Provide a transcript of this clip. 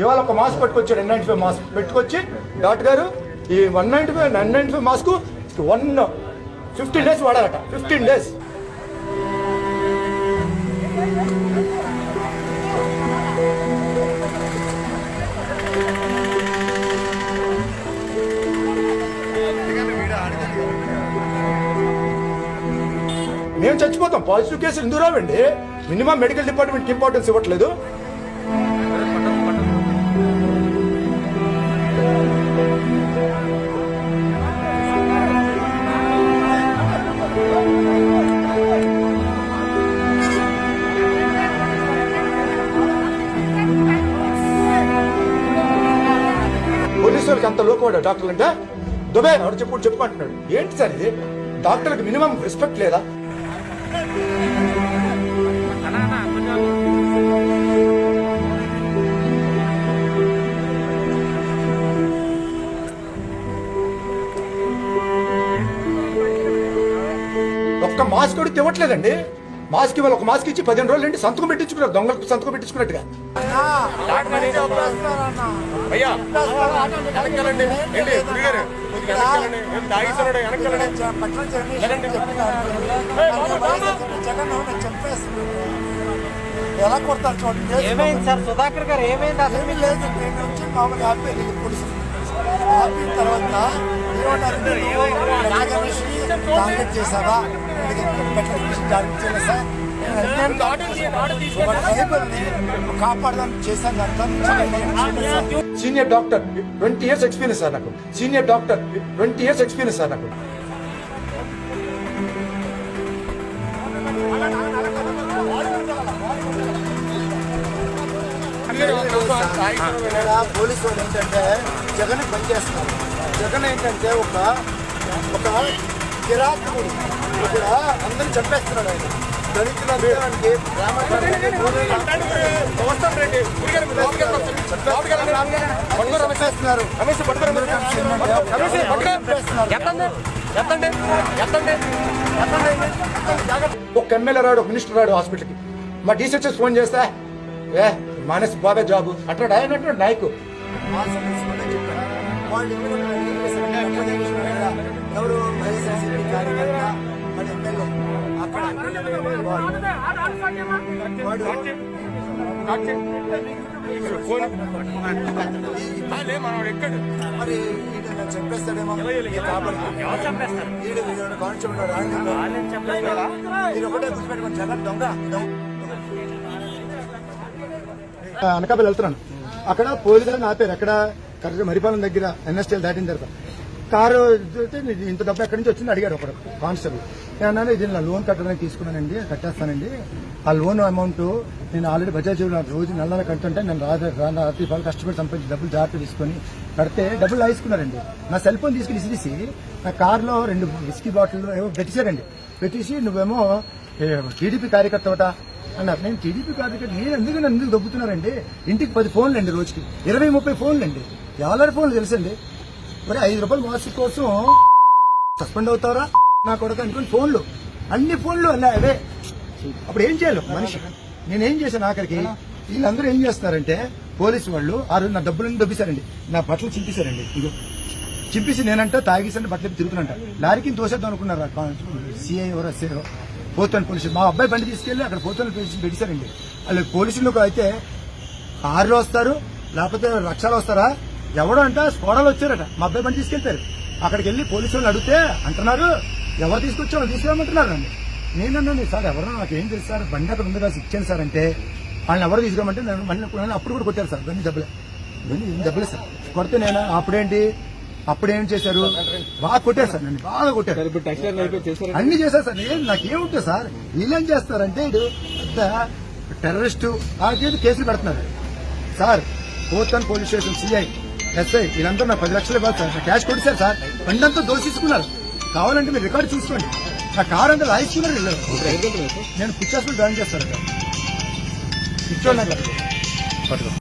ఇవాళ ఒక మాస్క్ పట్టుకొచ్చాడు ఎన్ నైన్టీ ఫైవ్ మాస్క్ పెట్టుకొచ్చి డాక్టర్ గారు ఈ one ninety five nine ninety five mask one fifteen days వాడాలట fifteen days. మేము చచ్చిపోతాం. పాజిటివ్ కేసులు ఎందుకు రావండి? మినిమం మెడికల్ డిపార్ట్మెంట్కి ఇంపార్టెన్స్ ఇవ్వట్లేదు. డాక్టర్కి అంత లోకవాడు డాక్టర్లు అంటే దుబాయ్ ఎవరు చెప్పు చెప్పుకుంటున్నాడు ఏంటి సార్ ఇది? డాక్టర్కి మినిమం రెస్పెక్ట్ లేదా? ఒక్క మాస్క్ కూడా ఇవ్వట్లేదండి. మాస్క్ ఇవాళ ఒక మాస్క్ ఇచ్చి పదిహేను రోజులు ఏంటి? సంతకం పెట్టించుకున్నారు. దొంగలకు సంతకం పెట్టించుకున్నట్టుగా. ఎలా కొడతారు చూడండి ఏమైంది సార్? సుధాకర్ గారు ఏమైంది? అసలు లేదు నేను వచ్చి మామూలు హ్యాపీ పోలీసు ఆపిన తర్వాత ఏమంటారు టార్గెట్ చేశారా టార్గెట్ చేయలేదు sir senior doctor twenty years experience sir నాకు. Senior doctor twenty years experience sir నాకు. పోలీసు వాళ్ళు ఏంటంటే జగన్ పనిచేస్తున్నారు జగన్ ఏంటంటే ఒక ఒక కిరాతకుడు ఇక్కడ అందరిని చంపేస్తున్నాడు ఆయన. చంపేస్తున్నారు ఒక ఎమ్మెల్యే రాడు ఒక మినిస్టర్ రాడు హాస్పిటల్కి మా డీసెచ్ఎస్ ఫోన్ చేస్తే ఏ మానేసి బాబే జాబు అంటాడు ఆయన అంటాడు నాయకు వాళ్ళు ఎవరు వైఎస్ఆర్సీపీ కార్యకర్త? ఎమ్మెల్యే అక్కడ వాడు మరి ఈయన నన్ను చంపేస్తాడేమో? ఈ కాబట్టి ఈయన వీడు కానిస్టేబుల్ రాంగ్ మీరు ఒకటే గుర్తుపెట్టుకోండి. జగన్ దొంగ. దొంగ. అనకాపల్లి వెళ్తున్నాను. అక్కడ పోలీసులను ఆపారు. అక్కడ కరెక్ట్ మరిపాలెం దగ్గర ఎన్ఎస్టీఎల్ దాటిన తర్వాత కారు ఇంత డబ్బు ఎక్కడి నుంచి వచ్చింది అడిగారు ఒకడు కానిస్టేబుల్. నేను అన్నాను ఇది నా లోన్ కట్టడానికి తీసుకున్నానండి కట్టేస్తానండి. ఆ లోన్ అమౌంట్ నేను ఆల్రెడీ బజాజ్ రోజు నెల కట్టుంటే నేను రాత్రి రాత్రి పాలు కష్టపడి సంపాదించి డబ్బులు జాగ్రత్త తీసుకొని కడితే డబ్బులు లాగేసుకున్నారండి నా సెల్ ఫోన్ తీసుకుని ఇసిరిసి నా కార్లో రెండు విస్కీ బాటిల్ ఏమో పెట్టేశారండి. పెట్టేసి నువ్వేమో టీడీపీ కార్యకర్తవట అన్నారు. నేను టీడీపీ కార్యకర్త నేను ఎందుకు నన్ను ఎందుకు దొబ్బుతున్నారండి? ఇంటికి పది ఫోన్లు అండి రోజుకి. ఇరవై ముప్పై ఫోన్లు అండి ఎవరి ఫోన్లు తెలుసండి. మరి ఐదు రూపాయలు మోసం కోసం సస్పెండ్ అవుతారా? నా కొడుకు అనుకుని ఫోన్లు. అన్ని ఫోన్లు అలా అవే. అప్పుడు ఏం చేయాలి? మనిషి. నేనేం చేశాను ఆఖరికి? వీళ్ళందరూ ఏం చేస్తున్నారంటే పోలీసు వాళ్ళు ఆ రోజు నా డబ్బులన్నీ దొబ్బిశారండి నా బట్టలు చింపేశారండి. ఇదిగో. చింపేసి నేనంట తాగేసంటే బట్టలు తిరుగుతున్నంట లారీకి తోసేద్దాం అనుకున్నారు? సిఐ ఎవరో ఎస్ఐ పోతాను పోలీసులు మా అబ్బాయి బండి తీసుకెళ్ళి అక్కడ పోతాను పోలీసులు పెట్టేశారండి. వాళ్ళు పోలీసులు అయితే కారులో వస్తారు లేకపోతే లక్షలు వస్తారా? ఎవడో అంట స్కోడలు వచ్చారట. మా అబ్బాయి బండి తీసుకెళ్తారు. అక్కడికి వెళ్ళి పోలీసు వాళ్ళు అడిగితే అంటున్నారు ఎవరు తీసుకొచ్చామో తీసుకురామంటున్నారు అండి నేనన్నాను సార్ ఎవరో నాకు ఏం తెలుసు సార్ బండి అక్కడ ఉంది రాసి ఇచ్చాను సార్ అంటే వాళ్ళని ఎవరు తీసుకురామంటే నేను మళ్ళీ నన్ను అప్పుడు కూడా కొట్టారు సార్ బండి డబ్బులే బండి ఏం డబ్బులే సార్. కొడితే నేను అప్పుడేంటి అప్పుడేం చేశారు? బాగా కొట్టారు సార్ నన్ను బాగా కొట్టారు. అన్ని చేశారు సార్ నేను నాకేముంటుంది సార్ వీళ్ళేం చేస్తారంటే ఇటు పెద్ద టెర్రరిస్టు ఆ కేసులు పెడుతున్నారు. Sir Pothan police station C I S I వీళ్ళందరూ నాకు పది లక్షలు ఇవ్వాలి సార్. నా క్యాష్ కొట్టారు సార్. బండంతా దోషిస్తున్నారు కావాలంటే మీరు రికార్డు చూసుకోండి. నా కార్ అంతా రాయిస్తున్నారు వీళ్ళు నేను పిచ్చాసులు జాయిన్ చేస్తాను పిచ్చోళ్ళు